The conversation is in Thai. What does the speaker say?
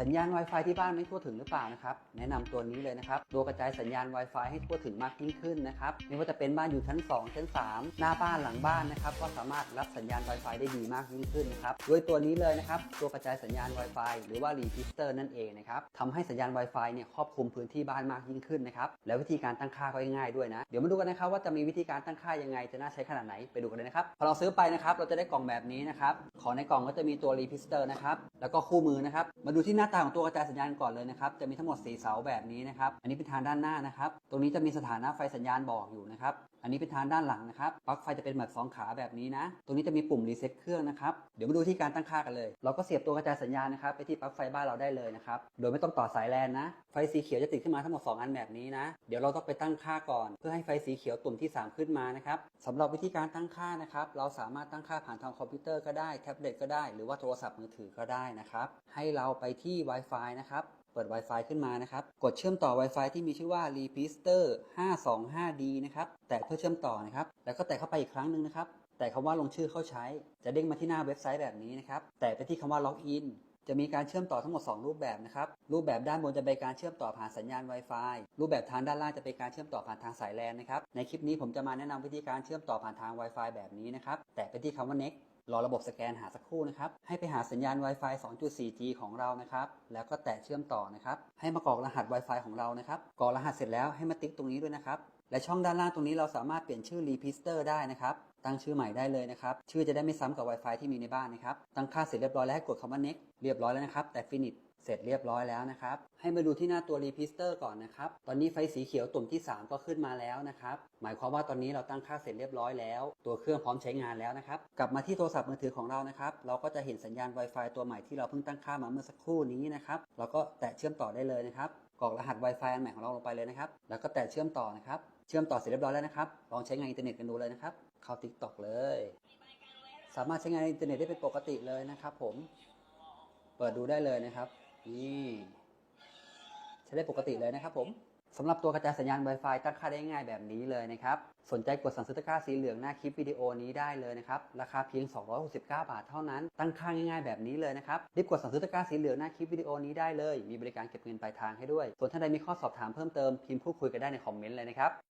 สัญญาณ Wi-Fi ที่บ้านไม่ทั่วถึงหรือเปล่านะครับ แนะนำตัวนี้เลยนะครับ ตัวกระจายสัญญาณ Wi-Fi ให้ทั่วถึงมากยิ่งขึ้นนะครับ ไม่ว่าจะเป็นบ้านอยู่ชั้น 2 ชั้น 3 หน้าบ้านหลังบ้านนะครับ ก็สามารถรับสัญญาณ Wi-Fi ได้ดีมากยิ่งขึ้นนะครับ โดยตัวนี้เลยนะครับ ตัวกระจายสัญญาณ Wi-Fi หรือว่า Repeater นั่นเองนะครับทำให้สัญญาณ Wi-Fi เนี่ยครอบคลุมพื้นที่บ้านมากยิ่งขึ้นนะครับ แล้ววิธีการตั้งค่าก็ง่ายด้วยนะ เดี๋ยวมาดูกันนะครับว่าจะมีวิธีการตั้งค่ายังไง จะน่าใช้ขนาดไหน ไปดูกันเลยนะครับ พอเราซื้อไปนะครับ เราจะได้กล่องแบบนี้นะครับ ของในกล่องก็จะมีตัว Repeater นะครับ แล้วก็คู่มือนะครับ มาดูที่น้าตาของตัวกระจายสัญญาณก่อนเลยนะครับ จะมีทั้งหมด 4 เสาแบบนี้นะครับ อันนี้เป็นทางด้านหน้านะครับ ตรงนี้จะมีสถานะไฟสัญญาณบอกอยู่นะครับ อันนี้เป็นทางด้านหลังนะครับปลั๊กไฟจะเป็นแบบสองขาแบบนี้นะ ตรงนี้จะมีปุ่มรีเซ็ตเครื่องนะครับ เดี๋ยวมาดูที่การตั้งค่ากันเลย เราก็เสียบตัวกระจายสัญญาณนะครับไปที่ปลั๊กไฟบ้านเราได้เลยนะครับ โดยไม่ต้องต่อสายแลนนะ ไฟสีเขียวจะติดขึ้นมาทั้งหมด 2 อันแบบนี้นะ เดี๋ยวเราต้องไปตั้งค่าก่อน เพื่อให้ไฟสีเขียวตุ่มที่ 3 ขึ้นมานะครับสำหรับวิธีการตั้งค่านะครับ เราสามารถตั้งค่าผ่านทางคอมพิวเตอร์ก็ได้ แท็บเล็ตก็ได้ หรือว่าโทรศัพท์มือถือก็ได้นะครับ ให้เราไปที่ Wi-Fi นะครับ เปิด Wi-Fi ขึ้นมานะครับ กดเชื่อมต่อ Wi-Fi ที่มีชื่อว่า Repister 525D นะครับ แตะเพื่อเชื่อมต่อนะครับ แล้วก็แตะเข้าไปอีกครั้งหนึ่งนะครับ แต่คำว่าลงชื่อเข้าใช้ จะเด้งมาที่หน้าเว็บไซต์แบบนี้นะครับ แตะไปที่คำว่า Login จะมีการเชื่อมต่อทั้งหมด 2 รูปแบบนะครับ รูปแบบด้านบนจะเป็นการเชื่อมต่อผ่านสัญญาณ Wi-Fi รูปแบบทางด้านล่างจะเป็นการเชื่อมต่อผ่านทางสายแลนนะครับ ในคลิปนี้ผมจะมาแนะนำวิธีการเชื่อมต่อผ่านทาง Wi-Fi แบบนี้นะครับ แตะไปที่คำว่า Next รอระบบสแกนหาสักครู่นะครับ ให้ไปหาสัญญาณ Wi-Fi 2.4G ของเรานะครับ แล้วก็แตะเชื่อมต่อนะครับ ให้มากรอกรหัส Wi-Fi ของเรานะครับกรอกรหัสเสร็จแล้วให้มาติ๊กตรงนี้ด้วยนะครับ และช่องด้านล่างตรงนี้เราสามารถเปลี่ยนชื่อ Repister ได้นะครับ ตั้งชื่อใหม่ได้เลยนะครับ ชื่อจะได้ไม่ซ้ำกับ Wi-Fi ที่มีในบ้านนะครับ ตั้งค่าเสร็จเรียบร้อยแล้วให้กดคำว่า next เรียบร้อยแล้วนะครับ แต่ finish เสร็จเรียบร้อยแล้วนะครับ ให้มาดูที่หน้าตัว Repister ก่อนนะครับ ตอนนี้ไฟสีเขียวตุ่มที่ 3 ก็ขึ้นมาแล้วนะครับ หมายความว่าตอนนี้เราตั้งค่าเสร็จเรียบร้อยแล้ว ตัวเครื่องพร้อมใช้งานแล้วนะครับ กลับมาที่โทรศัพท์มือถือของเรานะครับ เราก็จะเห็นสัญญาณ Wi-Fi ตัวใหม่ที่เราเพิ่งตั้งค่ามาเมื่อสักครู่นี้นะครับ เราก็แตะเชื่อมต่อได้เลยนะครับกรอกรหัส Wi-Fi อันใหม่ของเราลงไปเลยนะครับ แล้วก็แตะเชื่อมต่อนะครับ เชื่อมต่อเสร็จเรียบร้อยแล้วนะครับ ลองใช้งานอินเทอร์เน็ตกันดูเลยนะครับ เข้า TikTok เลย สามารถใช้งานอินเทอร์เน็ตได้เป็นปกติเลยนะครับ ผม เปิดดูได้เลยนะครับ นี่ใช้ได้ปกติเลยนะครับผมสำหรับตัวกระจายสัญญาณ Wi-Fi ตั้งค่าได้ง่ายแบบนี้เลยนะครับ สนใจกดสั่งซื้อตะกร้าสีเหลืองหน้าคลิปวิดีโอนี้ได้เลยนะครับ ราคาเพียง 269 บาทเท่านั้น ตั้งค่าง่ายๆแบบนี้เลยนะครับ รีบกดสั่งซื้อตะกร้าสีเหลืองหน้าคลิปวิดีโอนี้ได้เลย มีบริการเก็บเงินปลายทางให้ด้วย ส่วนท่านใดมีข้อสอบถามเพิ่มเติมพิมพ์พูดคุยกันได้ในคอมเมนต์เลยนะครับ